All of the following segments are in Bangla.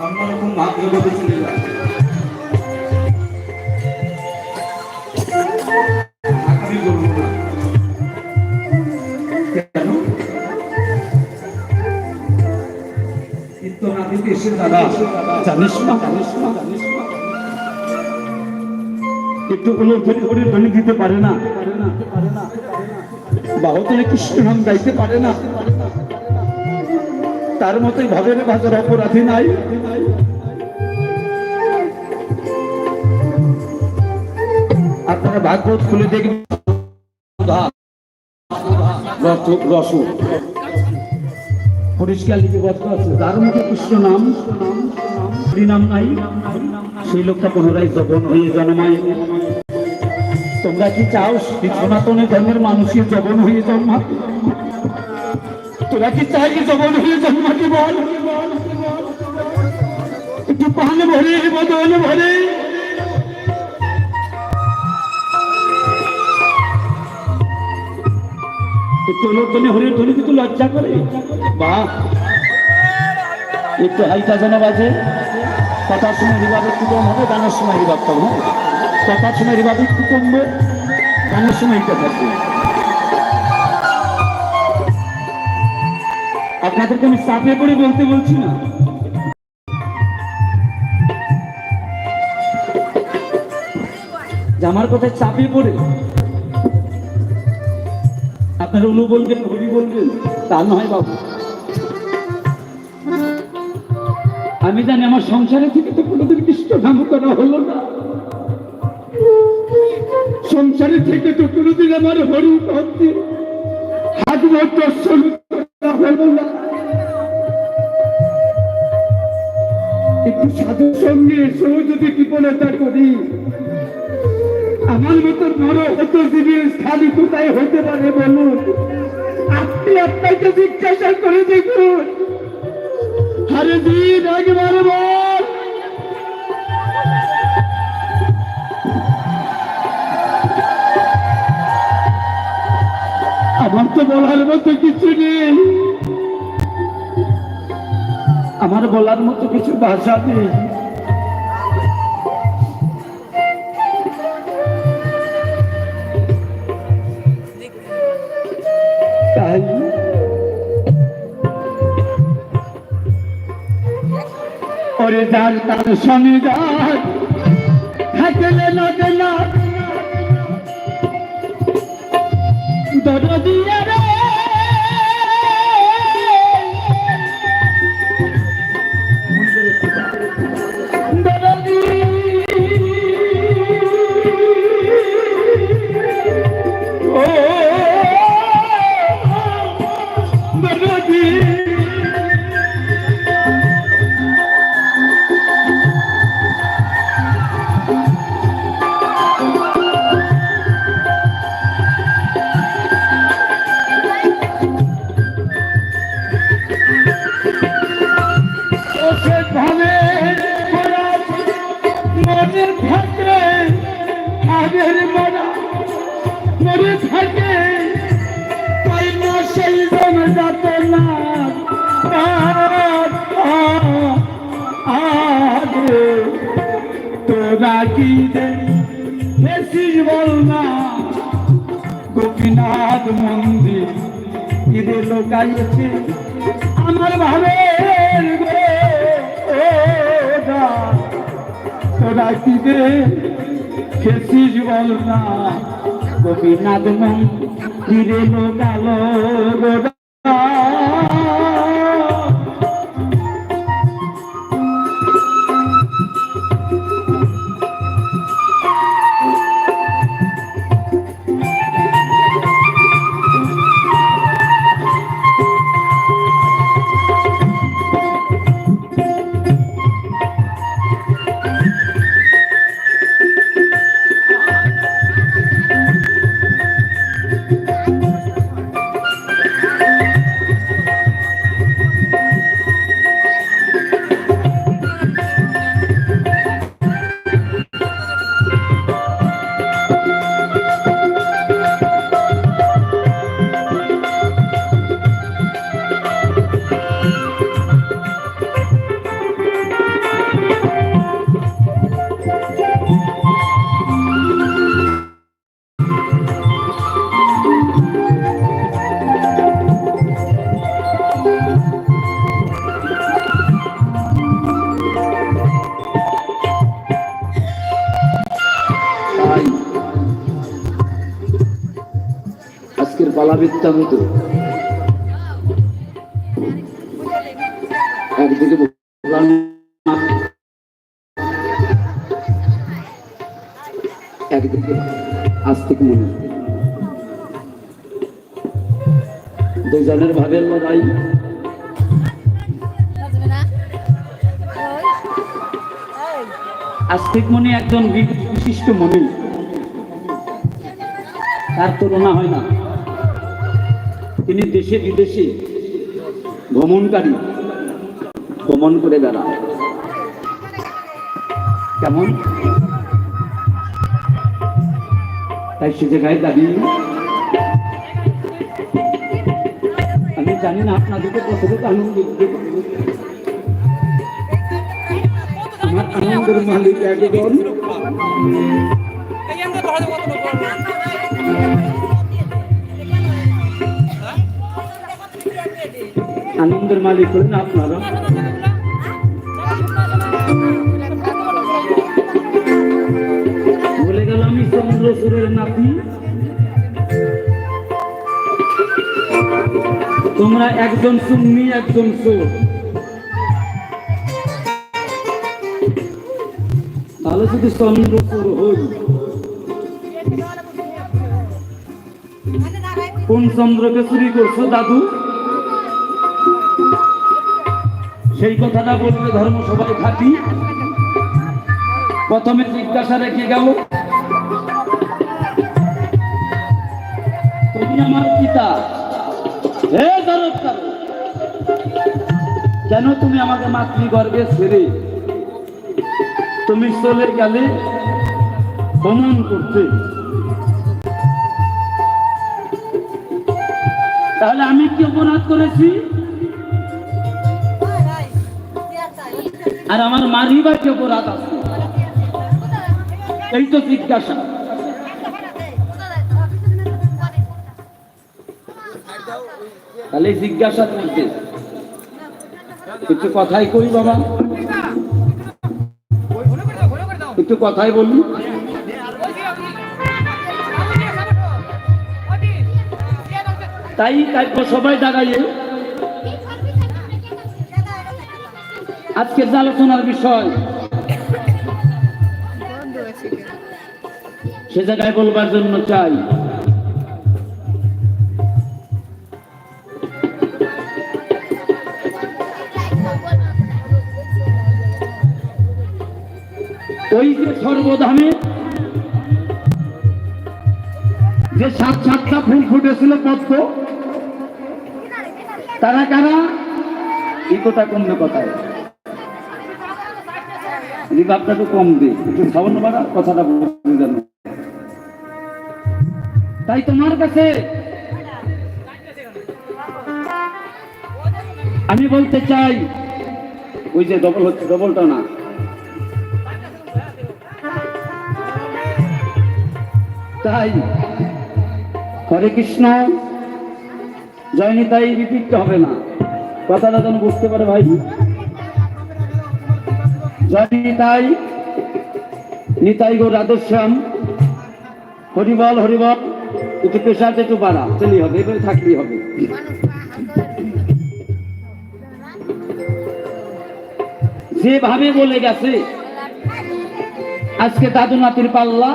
অন্যরকম ভাব জগতে চলে যায় জানিস না একটু কোনো ধ্বনি দিতে পারে না। বাহতরে কৃষ্ণ গাইতে পারে না। তার মতোই ভবের বাজার অপরাধী নাই। আপনারা ভাগবত খুলে দেখবেন। রস পরিষ্কার লিপিবদ্ধ আছে। যার মুখে কৃষ্ণ নাম নাম নাই। সেই লোকটা পুনরায় জবন হয়ে জন্মায়। তোমরা কি চাও সনাতনী ধর্মের মানুষের জবন হয়ে জন্মাতে তোরা কি চাই জবন হয়ে জন্মাতে বল? একটু পান ভরে বদল ভরে। লোকজনে হরির ধ্বনি কিন্তু লজ্জা করে। বাহ একটু হাইটা যেন বাজে। কথার সময় রিবাব একটু কম হবে গানের সময় রিবাব কম হবে কথার সময় রিবাব একটু কমবে গানের সময় এটা থাকবে আপনাদেরকে আমি চাপে করে বলতে বলছি না। যে আমার কথায় চাপে পড়ে। আপনারা অনু বলবেন হরি বলবেন, তা নয় বাবু। আমি জানি আমার সংসারে থেকে তো কোনোদিন কৃষ্ণ নাম করা হলো না। সংসারে থেকে তো কোনোদিন আমার হরি ভক্তি হাত দর্শন করা হলো না। একটু সাধুর সঙ্গে যদি কৃপণতা করি। আমার মতো বড় হত জীবীর খালি কোথায় হতে পারে বলুন? আপনি আপনাকে জিজ্ঞাসা করে দেখুন। হরে দিন একবার বল। আমার তো বলার মতো কিছু নেই। আমার বলার মতো কিছু ভাষা নেই। ওরে যার তার শনি থাকলে লাগে না। দরদিয়া মরে থাকে। সেই জন যাত না তোরা কি বেশিস বল না? গোপীনাথ মন্দির ঈদে লোকাইছে আমার ভাবের গো তোরা কি দে খেসিস বল না? গোপীনাথ মন্দিরে লোকালো বৃত্তান্ত একদিকে একদিকে আস্তিক মনে। দুজনের ভাবের লড়াই। আস্তিক মনে একজন বিশিষ্ট মনি। তার তুলনা হয় না। তিনি দেশে বিদেশে ভ্রমণকারী। ভ্রমণ করে বেড়ান। কেমন? তাই সে জায়গায় দাঁড়িয়ে আমি জানি না আপনাদেরকে কতটুকু আনন্দ আনন্দের মালিক একজন। আনন্দের মালিক হলেন আপনারা। বলে গেল আমি চন্দ্রসুরের নাতি। তোমরা একজন সুন্নি, একজন সুর তাহলে যদি চন্দ্রসুর হই, কোন চন্দ্রকে চুরি করছ, দাদু? সেই কথাটা বলবে ধর্ম সবাই থাকি প্রথমে জিজ্ঞাসা রেখে গেল, তুমি আমার পিতা? হে কেন তুমি আমাকে মাতৃগর্ভে ছেড়ে তুমি চলে গেলে ভ্রমণ করতে? তাহলে আমি কি অপরাধ করেছি? আর আমার মারি বা কি অপরাধ আছে? এই তো জিজ্ঞাসা। তাহলে জিজ্ঞাসার মধ্যে একটু কথাই কই বাবা? একটু কথাই বলি তাই তাই সবাই দাঁড়াইয়ে। আজকের আলোচনার বিষয়। সে জায়গায় বলবার জন্য চাই। ওই যে সর্বধামে যে সাত সাতটা ফুল ফুটেছিল পদ্ম, তারা কারা? এই কথা কমবে কথায়? রিভাবটা একটু কম দে একটু সামান্য বাড়া কথাটা বুঝান তাই তোমার কাছে আমি বলতে চাই, ওই যে ডবল হচ্ছে ডবলটা না। তাই হরে কৃষ্ণ জয়নি তাই রিপিট হবে না। কথাটা যেন বুঝতে পারে ভাই। নিতাই নিতাই গো রাধেশ্যাম। হরিবল হরিবল, একটু পেশাতে একটু বাড়া, চলি হবে, এবারে থাকলেই হবে। যেভাবে বলে গেছে, আজকে দাদু নাতির পাল্লা।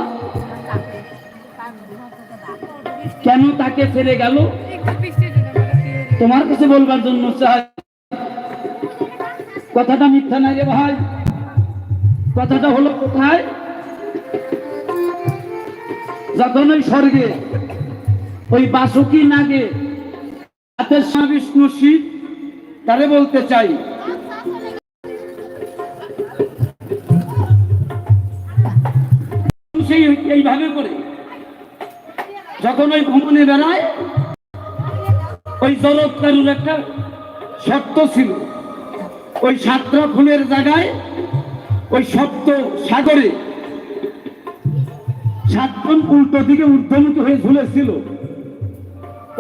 কেন তাকে ছেড়ে গেল? তোমার কাছে বলবার জন্য চাই। কথাটা মিথ্যা নাই রে ভাই। কথাটা হলো কোথায়? যখন ওই স্বর্গে, ওই বাসুকি নাগে স্বামী বিষ্ণু শিব তারে বলতে চাই। সেই এইভাবে করে, যখন ওই ভ্রমণে বেড়ায়, ওই জলৎকারুর একটা শর্ত ছিল। ওই সাতটা ফুলের জায়গায় ওই সপ্ত সাগরে সাতক্ষণ উল্টো দিকে ঊর্ধ্বমুখী হয়ে ঝুলেছিল।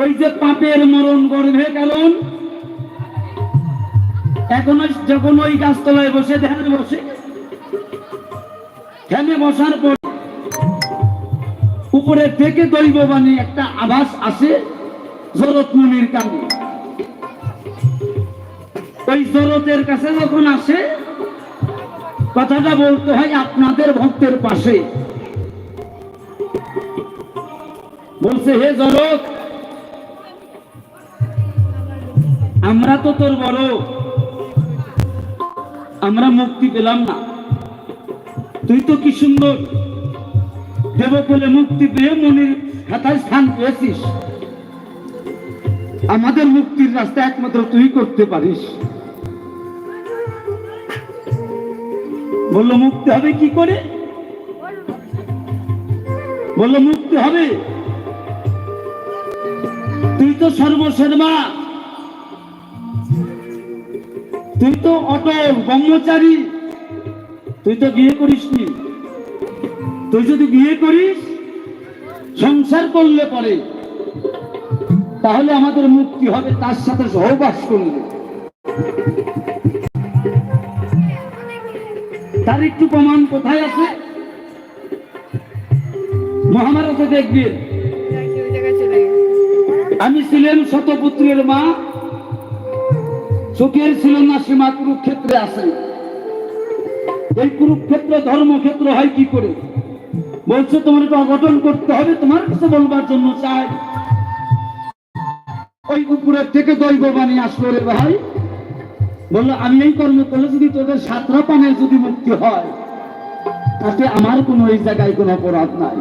ওই যে পাপের মরণ গর্ভে কারণ এখন যখন ওই গাছতলায় বসে, ধ্যানে বসে, ধ্যানে বসার পর উপরে থেকে দৈববাণী একটা আভাস আসে জরত মুনির ওই জরতের কাছে যখন আসে কথাটা বলতে হয় আপনাদের ভক্তের পাশে। বলছে, হে জরত আমরা তো তোর বড়। আমরা মুক্তি পেলাম না। তুই তো কি সুন্দর। দেবকুলে মুক্তি পেয়ে মনির খাতায় স্থান পেয়েছিস। আমাদের মুক্তির রাস্তা একমাত্র তুই করতে পারিস। বলল, মুক্তি হবে কি করে? বলল, মুক্তি হবে। তুই তো সর্বসর্বা তুই তো অটল ব্রহ্মচারী। তুই তো বিয়ে করিসনি। তুই যদি বিয়ে করিস, সংসার করলে পরে তাহলে আমাদের মুক্তি হবে, তার সাথে সহবাস করলে। তার একটু প্রমাণ কোথায় আছে? মহাভারতে দেখবেন আমি ছিলেন শতপুত্রের মা। সুখের ছিল না সীমা কুরুক্ষেত্রে আছে। এই কুরুক্ষেত্র ধর্মক্ষেত্র হয় কি করে? বলছে, তোমার এটা অঘটন করতে হবে, তোমার কাছে বলবার জন্য চাই। ওই উপরের থেকে দৈব বাণী আসলো রে ভাই। বলল, আমি এই কর্ম করলে যদি তোদের সাতরা পানে যদি মুক্তি হয়, তাতে আমার কোনো এই জায়গায় কোনো অপরাধ নাই।